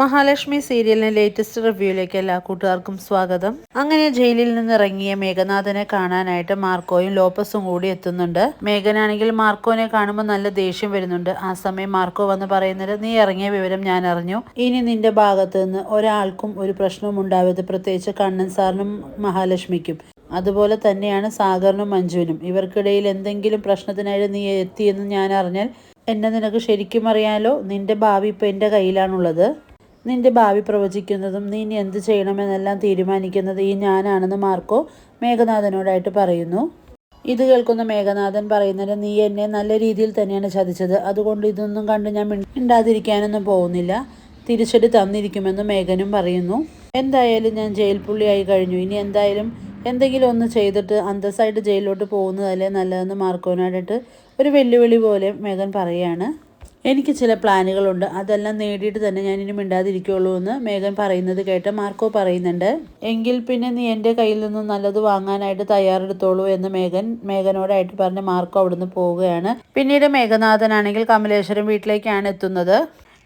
മഹാലക്ഷ്മി സീരിയലിന്റെ ലേറ്റസ്റ്റ് റിവ്യൂയിലേക്ക് എല്ലാ കൂട്ടുകാർക്കും സ്വാഗതം. അങ്ങനെ ജയിലിൽ നിന്ന് ഇറങ്ങിയ മേഘനാഥനെ കാണാനായിട്ട് മാർക്കോയും ലോപ്പസും കൂടി എത്തുന്നുണ്ട്. മേഘനാണെങ്കിൽ മാർക്കോനെ കാണുമ്പോൾ നല്ല ദേഷ്യം വരുന്നുണ്ട്. ആ സമയം മാർക്കോ വന്ന് പറയുന്നത് നീ ഇറങ്ങിയ വിവരം ഞാൻ അറിഞ്ഞു. ഇനി നിന്റെ ഭാഗത്ത് നിന്ന് ഒരാൾക്കും ഒരു പ്രശ്നവും ഉണ്ടാവരുത്. പ്രത്യേകിച്ച് കണ്ണൻ സാറിനും മഹാലക്ഷ്മിക്കും. അതുപോലെ തന്നെയാണ് സാഗറിനും മഞ്ജുവിനും. ഇവർക്കിടയിൽ എന്തെങ്കിലും പ്രശ്നത്തിനായിട്ട് നീ എത്തിയെന്ന് ഞാൻ അറിഞ്ഞാൽ എന്നെ നിനക്ക് ശരിക്കും അറിയാലോ? നിന്റെ ഭാവി ഇപ്പം എന്റെ കയ്യിലാണുള്ളത്. നിന്റെ ഭാവി പ്രവചിക്കുന്നതും നീ എന്ത് ചെയ്യണമെന്നെല്ലാം തീരുമാനിക്കുന്നത് ഈ ഞാനാണെന്ന് മാർക്കോ മേഘനാഥനോടായിട്ട് പറയുന്നു. ഇത് കേൾക്കുന്ന മേഘനാഥൻ പറയുന്നത് നീ എന്നെ നല്ല രീതിയിൽ തന്നെയാണ് ചതിച്ചത്. അതുകൊണ്ട് ഇതൊന്നും കണ്ട് ഞാൻ മിണ്ടാതിരിക്കാനൊന്നും പോകുന്നില്ല. തിരിച്ചടി തന്നിരിക്കുമെന്ന് മേഘനും പറയുന്നു. എന്തായാലും ഞാൻ ജയിൽ പുള്ളിയായി കഴിഞ്ഞു. ഇനി എന്തായാലും എന്തെങ്കിലും ഒന്ന് ചെയ്തിട്ട് അന്തസ്സായിട്ട് ജയിലിലോട്ട് പോകുന്നതല്ലേ നല്ലതെന്ന് മാർക്കോനായിട്ട് ഒരു വെല്ലുവിളി പോലെ മേഘൻ പറയുകയാണ്. എനിക്ക് ചില പ്ലാനുകളുണ്ട്. അതെല്ലാം നേടിയിട്ട് തന്നെ ഞാൻ ഇനി മിണ്ടാതിരിക്കുള്ളൂ എന്ന് മേഘൻ പറയുന്നത് കേട്ട് മാർക്കോ പറയുന്നുണ്ട്. എങ്കിൽ പിന്നെ നീ എന്റെ കയ്യിൽ നിന്നും നല്ലത് വാങ്ങാനായിട്ട് തയ്യാറെടുത്തോളൂ എന്ന് മേഘൻ മേഘനോടായിട്ട് പറഞ്ഞ് മാർക്കോ അവിടുന്ന് പോവുകയാണ്. പിന്നീട് മേഘനാഥനാണെങ്കിൽ കമലേശ്വരം വീട്ടിലേക്കാണ് എത്തുന്നത്.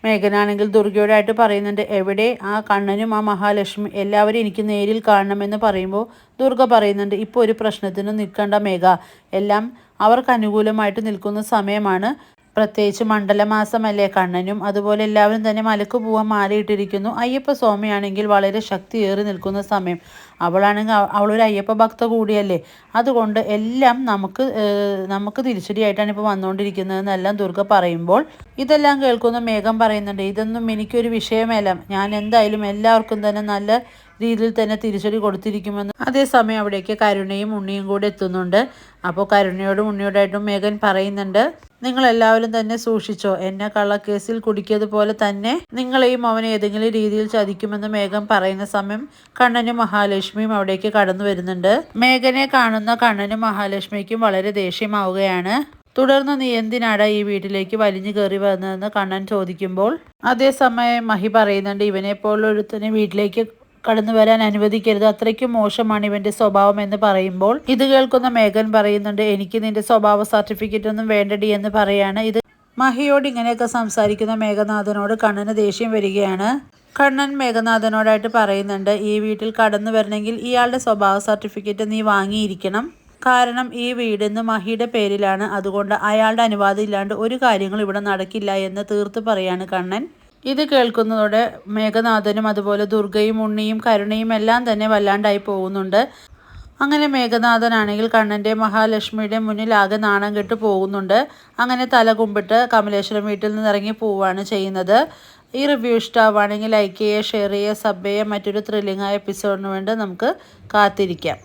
മേഘനാണെങ്കിൽ ദുർഗയോടായിട്ട് പറയുന്നുണ്ട് എവിടെ? ആ കണ്ണനും ആ മഹാലക്ഷ്മി എല്ലാവരും എനിക്ക് നേരിൽ കാണണമെന്ന് പറയുമ്പോൾ ദുർഗ പറയുന്നുണ്ട് ഇപ്പോൾ ഒരു പ്രശ്നത്തിന് നിൽക്കേണ്ട മേഘ. എല്ലാം അവർക്ക് അനുകൂലമായിട്ട് നിൽക്കുന്ന സമയമാണ്. പ്രത്യേകിച്ച് മണ്ഡലമാസമല്ലേ കണ്ണനും? അതുപോലെ എല്ലാവരും തന്നെ മലക്ക് പോവാൻ മാലയിട്ടിരിക്കുന്നു. അയ്യപ്പ സ്വാമിയാണെങ്കിൽ വളരെ ശക്തിയേറി നിൽക്കുന്ന സമയം. അവളാണെങ്കിൽ അവളൊരു അയ്യപ്പ ഭക്ത കൂടിയല്ലേ? അതുകൊണ്ട് എല്ലാം നമുക്ക് നമുക്ക് തിരിച്ചടിയായിട്ടാണ് ഇപ്പോൾ വന്നുകൊണ്ടിരിക്കുന്നതെന്നെല്ലാം ദുർഗ പറയുമ്പോൾ ഇതെല്ലാം കേൾക്കുന്ന മേഘം പറയുന്നുണ്ട്. ഇതൊന്നും എനിക്കൊരു വിഷയമല്ല. ഞാൻ എന്തായാലും എല്ലാവർക്കും തന്നെ നല്ല രീതിയിൽ തന്നെ തിരിച്ചടി കൊടുത്തിരിക്കുമെന്ന് അതേസമയം അവിടേക്ക് കരുണയും ഉണ്ണിയും കൂടെ എത്തുന്നുണ്ട്. അപ്പോൾ കരുണയോടും ഉണ്ണിയോടായിട്ടും മേഘൻ പറയുന്നുണ്ട് നിങ്ങൾ എല്ലാവരും തന്നെ സൂക്ഷിച്ചോ എന്നെ കള്ളക്കേസിൽ കുടിക്കിയതുപോലെ തന്നെ നിങ്ങളെയും അവനെ ഏതെങ്കിലും രീതിയിൽ ചതിക്കുമെന്ന് മേഘൻ പറയുന്ന സമയം കണ്ണനും മഹാലക്ഷ്മിയും അവിടേക്ക് കടന്നു വരുന്നുണ്ട്. മേഘനെ കാണുന്ന കണ്ണനും മഹാലക്ഷ്മിക്കും വളരെ ദേഷ്യമാവുകയാണ്. തുടർന്ന് നീ എന്തിനാടാ ഈ വീട്ടിലേക്ക് വലിഞ്ഞു കയറി വന്നതെന്ന് കണ്ണൻ ചോദിക്കുമ്പോൾ അതേസമയം മഹി പറയുന്നുണ്ട് ഇവനെ പോലൊരുത്തനെ വീട്ടിലേക്ക് കടന്നു വരാൻ അനുവദിക്കരുത്. അത്രയ്ക്കും മോശമാണ് ഇവന്റെ സ്വഭാവം എന്ന് പറയുമ്പോൾ. ഇത് കേൾക്കുന്ന മേഘൻ പറയുന്നുണ്ട് എനിക്ക് നിന്റെ സ്വഭാവ സർട്ടിഫിക്കറ്റ് ഒന്നും വേണ്ടടി എന്ന് പറയാണ്. ഇത് മഹിയോട് ഇങ്ങനെയൊക്കെ സംസാരിക്കുന്ന മേഘനാഥനോട് കണ്ണന് ദേഷ്യം വരികയാണ്. കണ്ണൻ മേഘനാഥനോടായിട്ട് പറയുന്നുണ്ട് ഈ വീട്ടിൽ കടന്നു വരണമെങ്കിൽ ഇയാളുടെ സ്വഭാവ സർട്ടിഫിക്കറ്റ് നീ വാങ്ങിയിരിക്കണം. കാരണം ഈ വീട് ഇന്ന് മഹിയുടെ പേരിലാണ്. അതുകൊണ്ട് അയാളുടെ അനുവാദം ഇല്ലാണ്ട് ഒരു കാര്യങ്ങളും ഇവിടെ നടക്കില്ല എന്ന് തീർത്ത് പറയാണ് കണ്ണൻ. ഇത് കേൾക്കുന്നതോടെ മേഘനാഥനും അതുപോലെ ദുർഗയും ഉണ്ണിയും കരുണയും എല്ലാം തന്നെ വല്ലാണ്ടായി പോകുന്നുണ്ട്. അങ്ങനെ മേഘനാഥനാണെങ്കിൽ കണ്ണന്റെ മഹാലക്ഷ്മിയുടെ മുന്നിൽ ആകെ നാണം കെട്ട് പോകുന്നുണ്ട്. അങ്ങനെ തല കുമ്പിട്ട് കമലേശ്വരം വീട്ടിൽ നിന്ന് ഇറങ്ങി പോവുകയാണ് ചെയ്യുന്നത്. ഈ റിവ്യൂ ഇഷ്ടമാവുകയാണെങ്കിൽ ലൈക്ക് ചെയ്യുക ഷെയർ ചെയ്യുക സബ് ചെയ്യുക മറ്റൊരു ത്രില്ലിംഗ് ആയ എപ്പിസോഡിന് വേണ്ടി നമുക്ക് കാത്തിരിക്കാം.